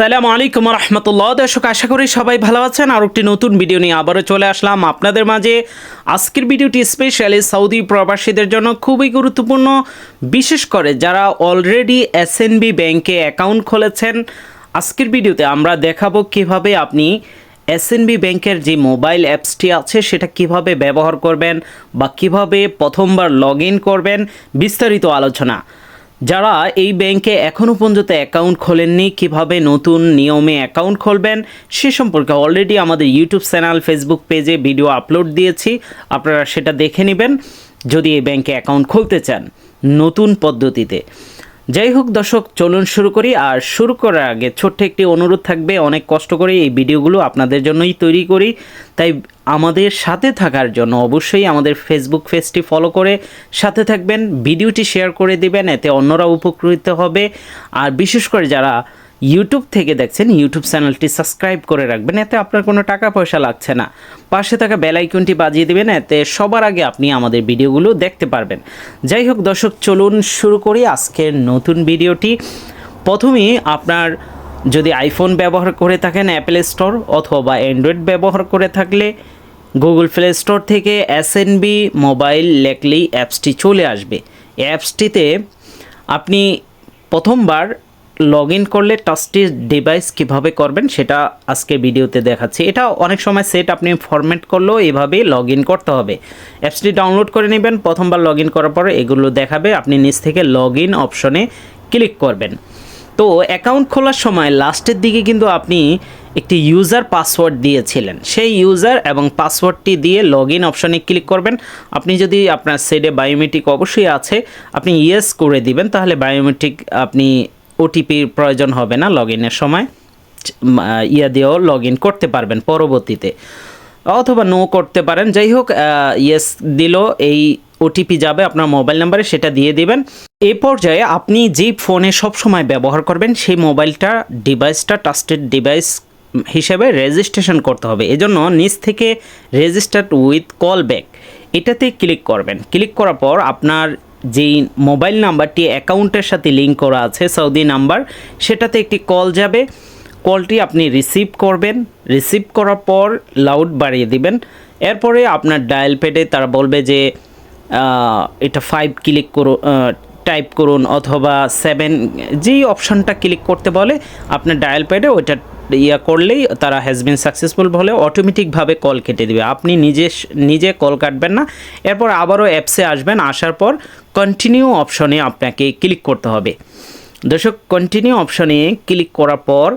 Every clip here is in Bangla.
আসসালামু আলাইকুম রহমতুল্লাহ দর্শক, আশা করি সবাই ভালো আছেন। আর একটি নতুন ভিডিও নিয়ে আবারও চলে আসলাম আপনাদের মাঝে। আজকের ভিডিওটি স্পেশালি সৌদি প্রবাসীদের জন্য খুবই গুরুত্বপূর্ণ। বিশেষ করে যারা অলরেডি এসএনবি ব্যাংকে অ্যাকাউন্ট খুলেছেন, আজকের ভিডিওতে আমরা দেখাবো কীভাবে আপনি এসএনবি ব্যাংকের যে মোবাইল অ্যাপসটি আছে, সেটা কীভাবে ব্যবহার করবেন বা কীভাবে প্রথমবার লগ করবেন, বিস্তারিত আলোচনা। যারা এই ব্যাংকে এখনও পর্যন্ত অ্যাকাউন্ট খোলেননি, কীভাবে নতুন নিয়মে অ্যাকাউন্ট খুলবেন, সে সম্পর্কে অলরেডি আমাদের ইউটিউব চ্যানেল ফেসবুক পেজে ভিডিও আপলোড দিয়েছি, আপনারা সেটা দেখে নেবেন, যদি এই ব্যাংকে অ্যাকাউন্ট খুলতে চান নতুন পদ্ধতিতে। যাই হোক দর্শক, চলুন শুরু করি। আর শুরু করার আগে ছোট্ট একটি অনুরোধ থাকবে, অনেক কষ্ট করে এই ভিডিওগুলো আপনাদের জন্যই তৈরি করি। তাই আমাদের সাথে থাকার জন্য অবশ্যই আমাদের ফেসবুক পেজটি ফলো করে সাথে থাকবেন, ভিডিওটি শেয়ার করে দিবেন, এতে অন্যরা উপকৃত হবে। আর বিশেষ করে যারা ইউটিউব থেকে দেখছেন ইউটিউব চ্যানেলটি সাবস্ক্রাইব করে রাখবেন, এতে আপনার কোনো টাকা পয়সা লাগছে না। পাশে থাকা বেল আইকনটি বাজিয়ে দেবেন, এতে সবার আগে আপনি আমাদের ভিডিওগুলো দেখতে পারবেন। যাই হোক, দর্শক, চলুন শুরু করি আজকের নতুন ভিডিওটি প্রথমেই আপনার যদি আইফোন ব্যবহার করে থাকেন অ্যাপেল স্টোর অথবা অ্যান্ড্রয়েড ব্যবহার করে থাকলে গুগল প্লে স্টোর থেকে এসএনবি মোবাইল লেখলেই অ্যাপসটি চলে আসবে। অ্যাপসটিতে আপনি প্রথমবার লগ ইন করলে টাচটি ডিভাইস কীভাবে করবেন সেটা আজকে ভিডিওতে দেখাচ্ছি। এটা অনেক সময় সেট আপনি ফরম্যাট করলেও এভাবেই লগ ইন করতে হবে। অ্যাপসটি ডাউনলোড করে নেবেন, প্রথমবার লগ ইন করার পর এগুলো দেখাবে, আপনি নিচ থেকে লগ ইন অপশনে ক্লিক করবেন। তো অ্যাকাউন্ট খোলার সময় লাস্টের দিকে কিন্তু আপনি একটি ইউজার পাসওয়ার্ড দিয়েছিলেন। সেই ইউজার এবং পাসওয়ার্ডটি দিয়ে লগ ইন অপশনে ক্লিক করবেন। আপনি যদি আপনার সেটে বায়োমেট্রিক অবশ্যই আছে, আপনি ইয়েস করে দিবেন, তাহলে বায়োমেট্রিক আপনি ওটিপির প্রয়োজন হবে না লগ ইনের সময় ইয়া দিয়েও লগ ইন করতে পারবেন পরবর্তীতে। অথবা নো করতে পারেন। যাই হোক ইয়েস দিল, এই ওটিপি যাবে আপনার মোবাইল নাম্বারে সেটা দিয়ে দিবেন। এই পর্যায়ে আপনি যে ফোনে সবসময় ব্যবহার করবেন, সেই মোবাইলটা ডিভাইসটা ট্রাস্টেড ডিভাইস হিসেবে রেজিস্ট্রেশন করতে হবে। এজন্য নিচ থেকে রেজিস্টার্ড উইথ কল ব্যাক এটাতে ক্লিক করবেন। ক্লিক করার পর আপনার যেই মোবাইল নাম্বারটি অ্যাকাউন্টের সাথে লিঙ্ক করা আছে, সৌদি নাম্বার, সেটাতে একটি কল যাবে। কলটি আপনি রিসিভ করবেন। রিসিভ করার পর লাউড বাড়িয়ে দিবেন। এরপরে আপনার ডায়াল প্যাডে তারা বলবে যে এটা ফাইভ ক্লিক করো টাইপ করুন অথবা সেভেন যেই অপশানটা ক্লিক করতে বলে, আপনার ডায়াল প্যাডে ওইটা ইয়া করলেই তারা হ্যাজ বিন সাকসেসফুল বলে অটোমেটিকভাবে কল কেটে দিবে। আপনি নিজে নিজে কল কাটবেন না। এরপর আবারও অ্যাপসে আসবেন, আসার পর কন্টিনিউ অপশনে আপনাকে ক্লিক করতে হবে। দর্শক কন্টিনিউ অপশনে ক্লিক করার পর,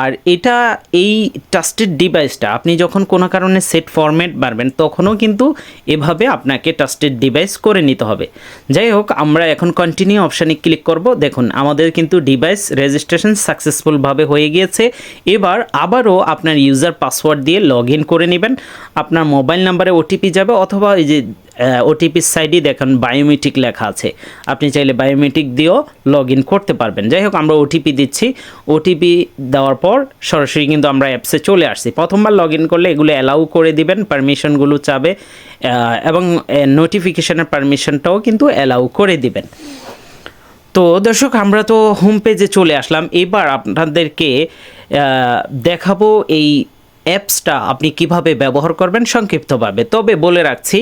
আর এটা এই টাস্টেড ডিভাইসটা আপনি যখন কোনো কারণে সেট ফরম্যাট বাড়বেন, তখনও কিন্তু এভাবে আপনাকে টাস্টেড ডিভাইস করে নিতে হবে। যাই হোক, আমরা এখন কন্টিনিউ অপশানে ক্লিক করব। দেখুন, আমাদের কিন্তু ডিভাইস রেজিস্ট্রেশন সাকসেসফুলভাবে হয়ে গিয়েছে। এবার আবারও আপনার ইউজার পাসওয়ার্ড দিয়ে লগ করে নেবেন। আপনার মোবাইল নাম্বারে ওটিপি যাবে, অথবা এই যে ওটিপির সাইডে দেখুন বায়োমেট্রিক লেখা আছে। আপনি চাইলে বায়োমেট্রিক দিয়েও লগ ইন করতে পারবেন। যাই হোক, আমরা ওটিপি দিচ্ছি। ওটিপি দেওয়ার পর সরাসরি কিন্তু আমরা অ্যাপসে চলে আসছি। প্রথমবার লগ ইন করলে এগুলো অ্যালাউ করে দিবেন পারমিশনগুলো চাবে এবং নোটিফিকেশনের পারমিশনটাও কিন্তু অ্যালাউ করে দিবেন। তো দর্শক, আমরা তো হোম পেজে চলে আসলাম। এবার আপনাদেরকে দেখাবো এই অ্যাপসটা আপনি কীভাবে ব্যবহার করবেন সংক্ষিপ্তভাবে। তবে বলে রাখছি,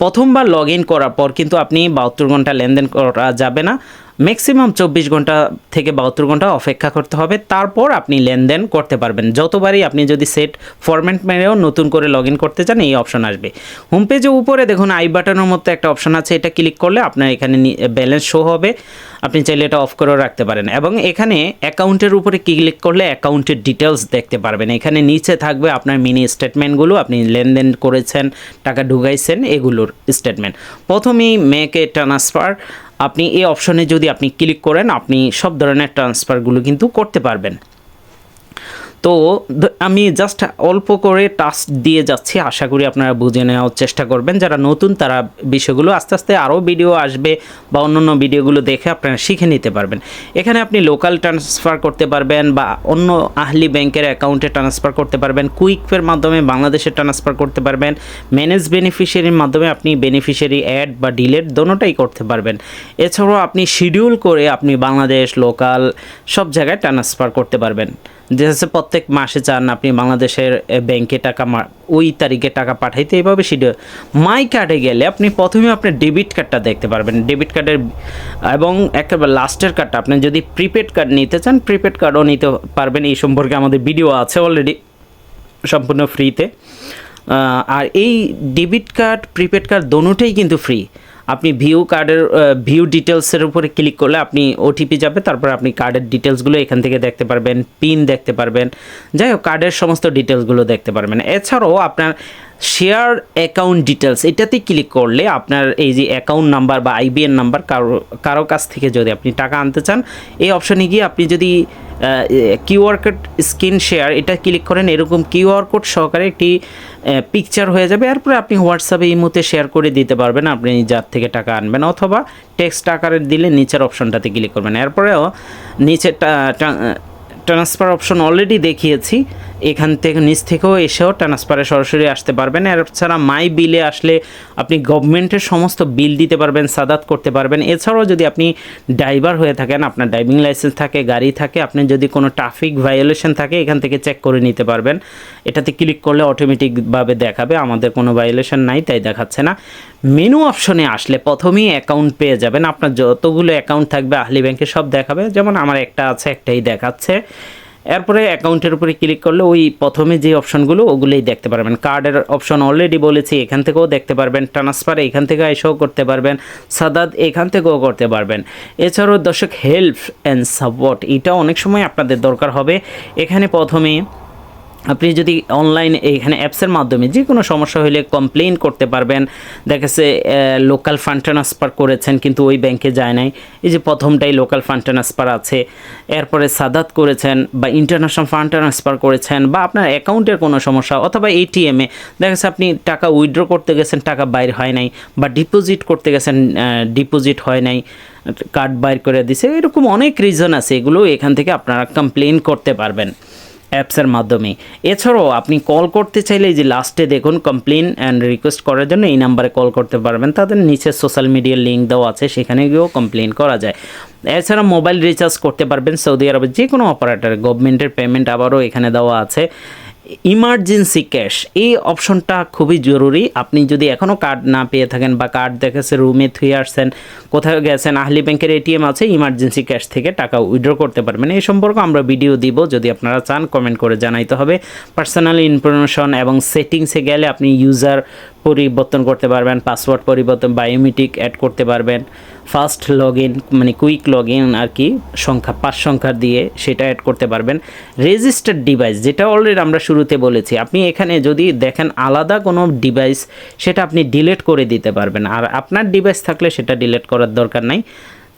প্রথমবার লগ ইন করার পর কিন্তু আপনি বাহাত্তর ঘণ্টা লেনদেন করা যাবে না। ম্যাক্সিমাম চব্বিশ ঘণ্টা থেকে বাহাত্তর ঘণ্টা অপেক্ষা করতে হবে। তারপর আপনি লেনদেন করতে পারবেন। যতবারই আপনি যদি সেট ফরম্যাট মেরেও নতুন করে লগ করতে চান, এই অপশন আসবে। হোম পেজে উপরে দেখুন আই বাটনের মতো একটা অপশন আছে। এটা ক্লিক করলে আপনার এখানে ব্যালেন্স শো হবে। আপনি চাইলে এটা অফ করেও রাখতে পারেন। এবং এখানে অ্যাকাউন্টের উপরে ক্লিক করলে অ্যাকাউন্টের ডিটেলস দেখতে পারবেন। এখানে নিচে থাকবে আপনার মিনি স্টেটমেন্টগুলো আপনি লেনদেন করেছেন, টাকা ঢুকাইছেন, এগুলোর স্টেটমেন্ট প্রথমেই মেকে ট্রান্সফার আপনি এই অপশনে যদি আপনি ক্লিক করেন আপনি সব ধরনের ট্রান্সফারগুলো কিন্তু করতে পারবেন। তো আমি জাস্ট অল্প করে টাস্ক দিয়ে যাচ্ছি। আশা করি আপনারা বুঝে নেওয়ার চেষ্টা করবেন। যারা নতুন, তারা বিষয়গুলো আস্তে আস্তে আরও ভিডিও আসবে বা অন্যান্য ভিডিওগুলো দেখে আপনারা শিখে নিতে পারবেন। এখানে আপনি লোকাল ট্রান্সফার করতে পারবেন বা অন্য আহলি ব্যাংকের অ্যাকাউন্টে ট্রান্সফার করতে পারবেন। কুইকপের মাধ্যমে বাংলাদেশে ট্রান্সফার করতে পারবেন। ম্যানেজ বেনিফিশিয়ারির মাধ্যমে আপনি বেনিফিশিয়ারি অ্যাড বা ডিলেট দোনোটাই করতে পারবেন। এছাড়াও আপনি শিডিউল করে আপনি বাংলাদেশ লোকাল সব জায়গায় ট্রান্সফার করতে পারবেন। যে প্রত্যেক মাসে চান আপনি বাংলাদেশের ব্যাংকে টাকা ওই তারিখে টাকা পাঠাইতে এইভাবে সেটা মাই কার্ডে গেলে আপনি প্রথমে আপনার ডেবিট কার্ডটা দেখতে পারবেন। ডেবিট কার্ডের এবং একেবারে লাস্টের কার্ডটা আপনি যদি প্রিপেড কার্ড নিতে চান প্রিপেড কার্ডও নিতে পারবেন। এই সম্পর্কে আমাদের ভিডিও আছে অলরেডি সম্পূর্ণ ফ্রিতে আর এই ডেবিট কার্ড প্রিপেড কার্ড দোনোটাই কিন্তু ফ্রি আপনি ভিউ কার্ডের ভিউ ডিটেলসের উপরে ক্লিক করলে আপনি ওটিপি যাবে, তারপর আপনি কার্ডের ডিটেলসগুলো এখান থেকে দেখতে পারবেন পিন দেখতে পারবেন। যাই হোক কার্ডের সমস্ত ডিটেলসগুলো দেখতে পারবেন। এছাড়াও আপনার শেয়ার অ্যাকাউন্ট ডিটেলস এটাতে ক্লিক করলে আপনার এই যে অ্যাকাউন্ট নাম্বার বা আইবিএন নাম্বার কারও কারও কাছ থেকে যদি আপনি টাকা আনতে চান, এই অপশনে গিয়ে আপনি যদি কিউআর কোড স্ক্রিন শেয়ার, এটা ক্লিক করেন, এরকম কিউআর কোড সহকারে একটি পিকচার হয়ে যাবে। এরপরে আপনি হোয়াটসঅ্যাপে এই মুহূর্তে শেয়ার করে দিতে পারবেন, আপনি যার থেকে টাকা আনবেন অথবা টেক্সট আকারে দিলে নিচের অপশনটাতে ক্লিক করবেন। এরপরেও নিচে ট্রান্সফার অপশন অলরেডি দেখিয়েছি। এখান থেকে নিচ থেকেও এসেও ট্রান্সফারে সরাসরি আসতে পারবেন। এছাড়া মাই বিলে আসলে আপনি গভর্নমেন্টের সমস্ত বিল দিতে পারবেন, সাদাত করতে পারবেন। এছাড়াও যদি আপনি ড্রাইভার হয়ে থাকেন, আপনার ড্রাইভিং লাইসেন্স থাকে, গাড়ি থাকে, আপনি যদি কোনো ট্রাফিক ভায়োলেশন থাকে, এখান থেকে চেক করে নিতে পারবেন। এটাতে ক্লিক করলে অটোমেটিকভাবে দেখাবে, আমাদের কোনো ভায়োলেশন নাই, তাই দেখাচ্ছে না। মেনু অপশনে আসলে প্রথমেই অ্যাকাউন্ট পেয়ে যাবেন। আপনার যতগুলো অ্যাকাউন্ট থাকবে, আহলি ব্যাংকে সব দেখাবে। যেমন আমার একটা আছে, একটাই দেখাচ্ছে। এরপরে অ্যাকাউন্টের উপরে ক্লিক করলে ওই প্রথমে যে অপশনগুলো, ওগুলোই দেখতে পারবেন। কার্ডের অপশন অলরেডি বলেছি, এখান থেকেও দেখতে পারবেন। ট্রান্সফার এখান থেকে এসেও করতে পারবেন। সাদাদ এখান থেকেও করতে পারবেন। এছাড়াও দর্শক হেল্প অ্যান্ড সাপোর্ট এটা অনেক সময় আপনাদের দরকার হবে। এখানে প্রথমে আপনি যদি অনলাইন এখানে অ্যাপসের মাধ্যমে যে কোনো সমস্যা হলে কমপ্লেন করতে পারবেন। দেখেছে লোকাল ফান্ড ট্রান্সফার করেছেন কিন্তু ওই ব্যাংকে যায় নাই। এই যে প্রথমটাই লোকাল ফান্ড ট্রান্সফার আছে। এরপরে সাদাত করেছেন বা ইন্টারন্যাশনাল ফান্ড ট্রান্সফার করেছেন বা আপনার অ্যাকাউন্টের কোনো সমস্যা অথবা এটিএমে দেখেছে আপনি টাকা উইথড্র করতে গেছেন, টাকা বাইর হয় নাই বা ডিপোজিট করতে গেছেন ডিপোজিট হয় নাই কার্ড বাইর করে দিছে। এরকম অনেক রিজন আছে। এগুলো এখান থেকে আপনারা কমপ্লেন করতে পারবেন। অ্যাপসের মাধ্যমে। এছাড়াও আপনি কল করতে চাইলে যে লাস্টে দেখুন কমপ্লেন অ্যান্ড রিকোয়েস্ট করার জন্য এই নাম্বারে কল করতে পারবেন। তাদের নিচে সোশ্যাল মিডিয়ার লিঙ্ক দেওয়া আছে, সেখানে গিয়েও কমপ্লেন করা যায়। এছাড়া মোবাইল রিচার্জ করতে পারবেন সৌদি আরবের যে কোনো অপারেটার গভর্নমেন্টের পেমেন্ট আবারও এখানে দেওয়া আছে। ইমার্জেন্সি ক্যাশ, এই অপশনটা খুবই জরুরি। আপনি যদি এখনও কার্ড না পেয়ে থাকেন বা কার্ড দেখেছে, রুমে থুয়ে আসছেন, কোথাও গেছেন, আহলি ব্যাংকের এটিএম আছে, ইমার্জেন্সি ক্যাশ থেকে টাকা উইথড্র করতে পারবেন। এই সম্পর্কে আমরা ভিডিও দিব, যদি আপনারা চান, কমেন্ট করে জানাইতে হবে। পার্সোনাল ইনফরমেশন এবং সেটিংসে গেলে আপনি ইউজার পরিবর্তন করতে পারবেন পাসওয়ার্ড পরিবর্তন বায়োমেট্রিক অ্যাড করতে পারবেন। ফার্স্ট লগ ইন মানে কুইক লগ ইন আর কি, সংখ্যা, পাঁচ সংখ্যা দিয়ে সেটা অ্যাড করতে পারবেন। রেজিস্টার্ড ডিভাইস, যেটা অলরেডি আমরা শুরুতে বলেছি, আপনি এখানে যদি দেখেন আলাদা কোনো ডিভাইস, সেটা আপনি ডিলেট করে দিতে পারবেন। আর আপনার ডিভাইস থাকলে সেটা ডিলেট করার দরকার নাই।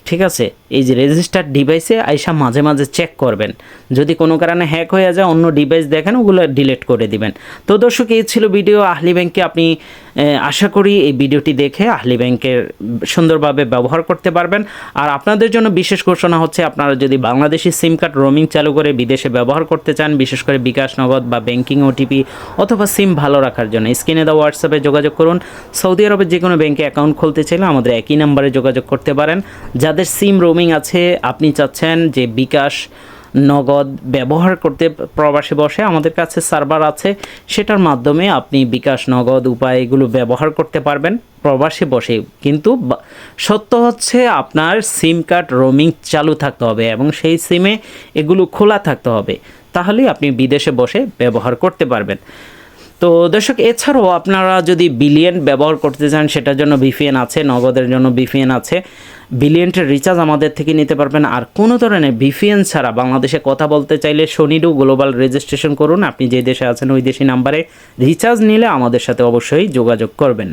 ঠিক আছে? এই যে রেজিস্টার্ড ডিভাইসে আইসা মাঝে মাঝে চেক করবেন। যদি কোনো কারণে হ্যাক হয়ে যায়, অন্য ডিভাইস দেখেন, ওগুলো ডিলিট করে দিবেন। তো দর্শক, এই ছিল ভিডিও। আহলি ব্যাংকে আপনি আশা করি এই ভিডিওটি দেখে আহলি ব্যাংকের সুন্দরভাবে ব্যবহার করতে পারবেন। আর আপনাদের জন্য বিশেষ ঘোষণা হচ্ছে, আপনারা যদি বাংলাদেশি সিম কার্ড রোমিং চালু করে বিদেশে ব্যবহার করতে চান, বিশেষ করে বিকাশ নগদ বা ব্যাংকিং ওটিপি অথবা সিম ভালো রাখার জন্য, স্ক্রিনে দেওয়া হোয়াটসঅ্যাপে যোগাযোগ করুন। সৌদি আরবের যে কোনো ব্যাংকে অ্যাকাউন্ট খুলতে চাইলে আমাদের একই নাম্বারে যোগাযোগ করতে পারেন। যাদের সিম রোমিং আছে, আপনি চাচ্ছেন যে বিকাশ নগদ ব্যবহার করতে প্রবাসে বসে আমাদের কাছে সার্ভার আছে। সেটার মাধ্যমে আপনি বিকাশ নগদ উপায় এগুলো ব্যবহার করতে পারবেন প্রবাসে বসে। কিন্তু সত্য হচ্ছে আপনার সিম কার্ড রোমিং চালু থাকতে হবে এবং সেই সিমে এগুলো খোলা থাকতে হবে। তাহলেই আপনি বিদেশে বসে ব্যবহার করতে পারবেন। তো দর্শক, এছাড়াও আপনারা যদি বিলিয়ন ব্যবহার করতে চান, সেটার জন্য বিপিএন আছে, নগদের জন্য বিপিএন আছে। বিলিয়নটের রিচার্জ আমাদের থেকে নিতে পারবেন। আর কোনো ধরনের বিপিএন ছাড়া বাংলাদেশে কথা বলতে চাইলে শনিরও গ্লোবাল রেজিস্ট্রেশন করুন। আপনি যে দেশে আছেন, ওই দেশি নাম্বারে রিচার্জ নিলে আমাদের সাথে অবশ্যই যোগাযোগ করবেন।